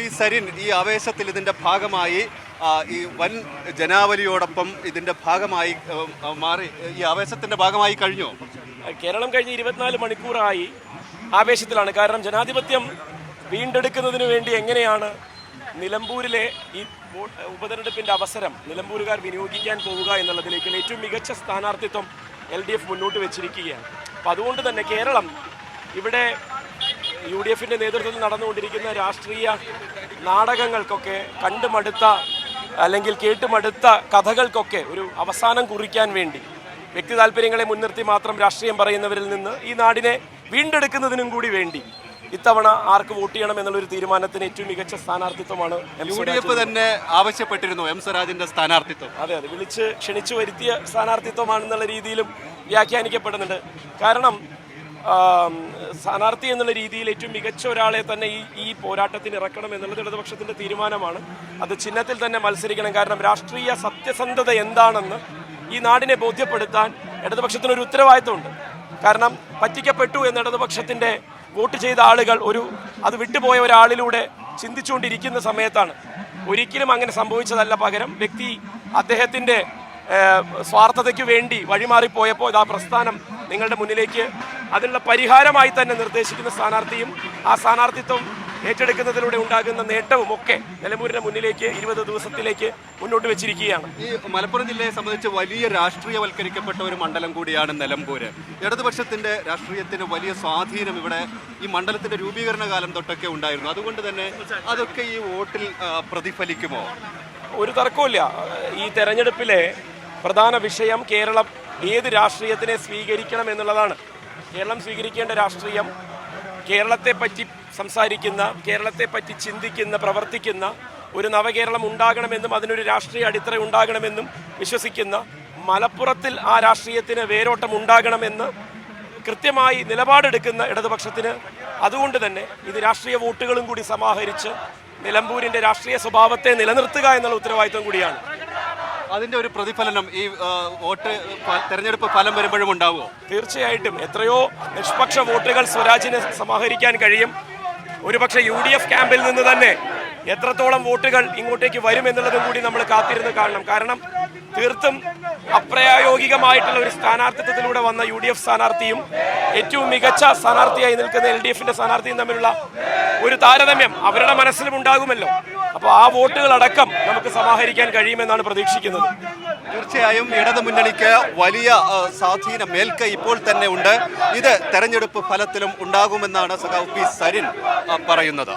P Sarin ഈ ആവേശത്തിൽ ഇതിന്റെ ഭാഗമായി ഈ വൻ ജനാവലിയോടൊപ്പം ഇതിന്റെ ഭാഗമായി മാറി ഈ ആവേശത്തിന്റെ ഭാഗമായി കഴിഞ്ഞു? കേരളം കഴിഞ്ഞ ഇരുപത്തിനാല് മണിക്കൂറായി ആവേശത്തിലാണ്. കാരണം ജനാധിപത്യം വീണ്ടെടുക്കുന്നതിന് വേണ്ടി എങ്ങനെയാണ് നിലമ്പൂരിലെ ഈ ഉപതെരഞ്ഞെടുപ്പിന്റെ അവസരം നിലമ്പൂരുകാർ വിനിയോഗിക്കാൻ പോവുക എന്നുള്ളതിലേക്ക് ഏറ്റവും മികച്ച സ്ഥാനാർത്ഥിത്വം എൽ ഡി എഫ് മുന്നോട്ട് വെച്ചിരിക്കുകയാണ്. അപ്പം അതുകൊണ്ട് തന്നെ കേരളം ഇവിടെ യു ഡി എഫിന്റെ നേതൃത്വത്തിൽ നടന്നുകൊണ്ടിരിക്കുന്ന രാഷ്ട്രീയ നാടകങ്ങൾക്കൊക്കെ കണ്ടുമടുത്ത അല്ലെങ്കിൽ കേട്ടുമടുത്ത കഥകൾക്കൊക്കെ ഒരു അവസാനം കുറിക്കാൻ വേണ്ടി വ്യക്തി താല്പര്യങ്ങളെ മുൻനിർത്തി മാത്രം രാഷ്ട്രീയം പറയുന്നവരിൽ നിന്ന് ഈ നാടിനെ വീണ്ടെടുക്കുന്നതിനും കൂടി വേണ്ടി ഇത്തവണ ആർക്ക് വോട്ട് ചെയ്യണം എന്നുള്ളൊരു തീരുമാനത്തിന് ഏറ്റവും മികച്ച സ്ഥാനാർത്ഥിത്വമാണ് യു ഡി എഫ് തന്നെ ആവശ്യപ്പെട്ടിരുന്നു എം സ്വരാജിന്റെ സ്ഥാനാർത്ഥിത്വം. അതെ അതെ. വിളിച്ച് ക്ഷണിച്ചു വരുത്തിയ സ്ഥാനാർത്ഥിത്വമാണെന്നുള്ള രീതിയിലും വ്യാഖ്യാനിക്കപ്പെടുന്നുണ്ട്. കാരണം സ്ഥാനാർത്ഥി എന്നുള്ള രീതിയിൽ ഏറ്റവും മികച്ച ഒരാളെ തന്നെ ഈ ഈ പോരാട്ടത്തിന് ഇറക്കണം എന്നുള്ളത് ഇടതുപക്ഷത്തിന്റെ തീരുമാനമാണ്. അത് ചിഹ്നത്തിൽ തന്നെ മത്സരിക്കണം. കാരണം രാഷ്ട്രീയ സത്യസന്ധത എന്താണെന്ന് ഈ നാടിനെ ബോധ്യപ്പെടുത്താൻ ഇടതുപക്ഷത്തിനൊരു ഉത്തരവാദിത്തമുണ്ട് കാരണം പറ്റിക്കപ്പെട്ടു എന്ന ഇടതുപക്ഷത്തിന്റെ വോട്ട് ചെയ്ത ആളുകൾ ഒരു അത് വിട്ടുപോയ ഒരാളിലൂടെ ചിന്തിച്ചുകൊണ്ടിരിക്കുന്ന സമയത്താണ്. ഒരിക്കലും അങ്ങനെ സംഭവിച്ചതല്ല പകരം വ്യക്തി അദ്ദേഹത്തിന്റെ സ്വാർത്ഥതയ്ക്ക് വേണ്ടി വഴിമാറിപ്പോയപ്പോൾ ഇതാ പ്രസ്ഥാനം നിങ്ങളുടെ മുന്നിലേക്ക് അതിനുള്ള പരിഹാരമായി തന്നെ നിർദ്ദേശിക്കുന്ന സ്ഥാനാർത്ഥിയും ആ സ്ഥാനാർത്ഥിത്വം ഏറ്റെടുക്കുന്നതിലൂടെ ഉണ്ടാകുന്ന നേട്ടവും ഒക്കെ നിലമ്പൂരിന്റെ മുന്നിലേക്ക് ഇരുപത് ദിവസത്തിലേക്ക് മുന്നോട്ട് വെച്ചിരിക്കുകയാണ്. ഈ മലപ്പുറം ജില്ലയെ സംബന്ധിച്ച് വലിയ രാഷ്ട്രീയവൽക്കരിക്കപ്പെട്ട ഒരു മണ്ഡലം കൂടിയാണ് നിലമ്പൂര്. ഇടതുപക്ഷത്തിന്റെ രാഷ്ട്രീയത്തിന് വലിയ സ്വാധീനം ഇവിടെ ഈ മണ്ഡലത്തിന്റെ രൂപീകരണ കാലം തൊട്ടൊക്കെ ഉണ്ടായിരുന്നു. അതുകൊണ്ട് തന്നെ അതൊക്കെ ഈ വോട്ടിൽ പ്രതിഫലിക്കുമോ? ഒരു തർക്കമില്ല ഈ തെരഞ്ഞെടുപ്പിലെ പ്രധാന വിഷയം കേരളം ഏത് രാഷ്ട്രീയത്തിനെ സ്വീകരിക്കണം എന്നുള്ളതാണ് കേരളം സ്വീകരിക്കേണ്ട രാഷ്ട്രീയം. കേരളത്തെ പറ്റി സംസാരിക്കുന്ന കേരളത്തെ പറ്റി ചിന്തിക്കുന്ന പ്രവർത്തിക്കുന്ന ഒരു നവകേരളം ഉണ്ടാകണമെന്നും അതിനൊരു രാഷ്ട്രീയ അടിത്തറ ഉണ്ടാകണമെന്നും വിശ്വസിക്കുന്ന മലപ്പുറത്തിൽ ആ രാഷ്ട്രീയത്തിന് വേരോട്ടം ഉണ്ടാകണമെന്ന് കൃത്യമായി നിലപാടെടുക്കുന്ന ഇടതുപക്ഷത്തിന് അതുകൊണ്ട് തന്നെ ഇത് രാഷ്ട്രീയ വോട്ടുകളും കൂടി സമാഹരിച്ച് നിലമ്പൂരിന്റെ രാഷ്ട്രീയ സ്വഭാവത്തെ നിലനിർത്തുക എന്നുള്ള ഉത്തരവാദിത്വം കൂടിയാണ്. അതിന്റെ ഒരു പ്രതിഫലനം ഈ വോട്ട് തെരഞ്ഞെടുപ്പ് ഫലം വരുമ്പോഴും ഉണ്ടാവുമോ? തീർച്ചയായിട്ടും. എത്രയോ നിഷ്പക്ഷ വോട്ടുകൾ സ്വരാജിന് സമാഹരിക്കാൻ കഴിയും. ഒരുപക്ഷെ യു ഡി എഫ് ക്യാമ്പിൽ നിന്ന് തന്നെ എത്രത്തോളം വോട്ടുകൾ ഇങ്ങോട്ടേക്ക് വരും എന്നുള്ളതും കൂടി നമ്മൾ കാത്തിരുന്ന് കാണണം. കാരണം തീർത്തും അപ്രായോഗികമായിട്ടുള്ള ഒരു സ്ഥാനാർത്ഥിത്വത്തിലൂടെ വന്ന യു ഡി എഫ് സ്ഥാനാർത്ഥിയും ഏറ്റവും മികച്ച സ്ഥാനാർത്ഥിയായി നിൽക്കുന്ന എൽ ഡി എഫിന്റെ സ്ഥാനാർത്ഥിയും തമ്മിലുള്ള ഒരു താരതമ്യം അവരുടെ മനസ്സിലും ഉണ്ടാകുമല്ലോ. അപ്പോൾ ആ വോട്ടുകൾ അടക്കം നമുക്ക് സമാഹരിക്കാൻ കഴിയുമെന്നാണ് പ്രതീക്ഷിക്കുന്നത്. തീർച്ചയായും ഇടതു മുന്നണിക്ക് വലിയ സ്വാധീന മേൽക്കൈ ഇപ്പോൾ തന്നെ ഉണ്ട്. ഇത് തെരഞ്ഞെടുപ്പ് ഫലത്തിലും ഉണ്ടാകുമെന്നാണ് സഖാവ് പി. സരിൻ പറയുന്നത്.